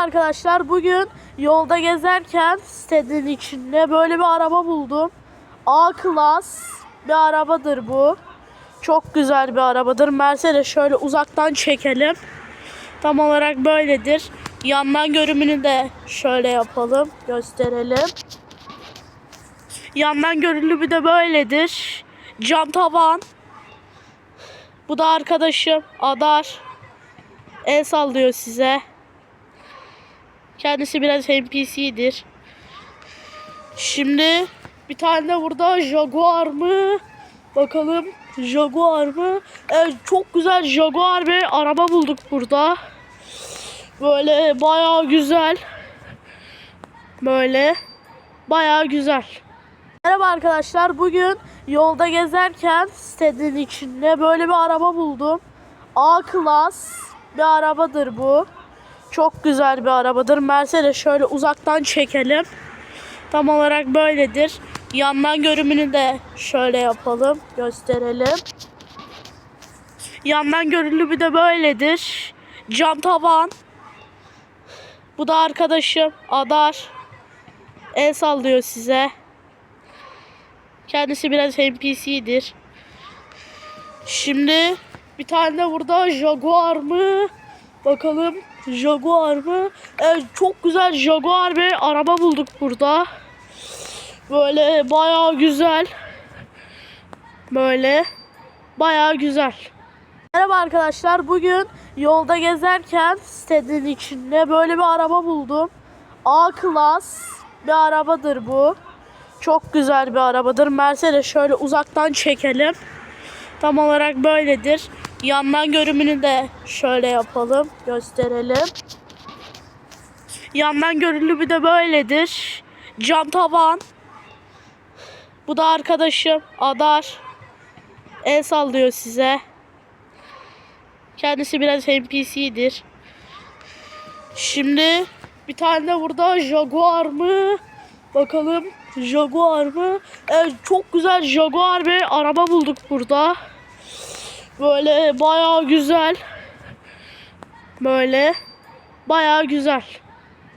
arkadaşlar. Bugün yolda gezerken sitenin içinde böyle bir araba buldum. A klas bir arabadır bu. Çok güzel bir arabadır. Mercedes şöyle uzaktan çekelim. Tam olarak böyledir. Yandan görümünü de şöyle yapalım. Gösterelim. Yandan görünümü de böyledir. Cam tavan. Bu da arkadaşım Adar. El sallıyor size. Kendisi biraz NPC'dir. Şimdi bir tane de burada Jaguar mı? Bakalım Jaguar mı? Evet çok güzel Jaguar bir araba bulduk burada. Böyle bayağı güzel. Böyle bayağı güzel. Merhaba arkadaşlar. Bugün yolda gezerken sitenin içinde böyle bir araba buldum. A klas bir arabadır bu. Çok güzel bir arabadır. Mercedes şöyle uzaktan çekelim. Tam olarak böyledir. Yandan görümünü de şöyle yapalım. Gösterelim. Yandan görünümü de böyledir. Cam tavan. Bu da arkadaşım Adar. El sallıyor size. Kendisi biraz NPC'dir. Şimdi bir tane de burada Jaguar mı? Bakalım Jaguar mı? Evet çok güzel Jaguar bir araba bulduk burada. Böyle bayağı güzel. Böyle bayağı güzel. Merhaba arkadaşlar. Bugün yolda gezerken sitenin içinde böyle bir araba buldum. A klas bir arabadır bu. Çok güzel bir arabadır. Mercedes şöyle uzaktan çekelim. Tam olarak böyledir. Yandan görümünü de şöyle yapalım. Gösterelim. Yandan görünümü de böyledir. Cam tavan. Bu da arkadaşım Adar. El sallıyor size. Kendisi biraz NPC'dir. Şimdi bir tane de burada Jaguar mı? Bakalım Jaguar mı? Evet çok güzel Jaguar bir araba bulduk burada. Böyle bayağı güzel. Böyle bayağı güzel.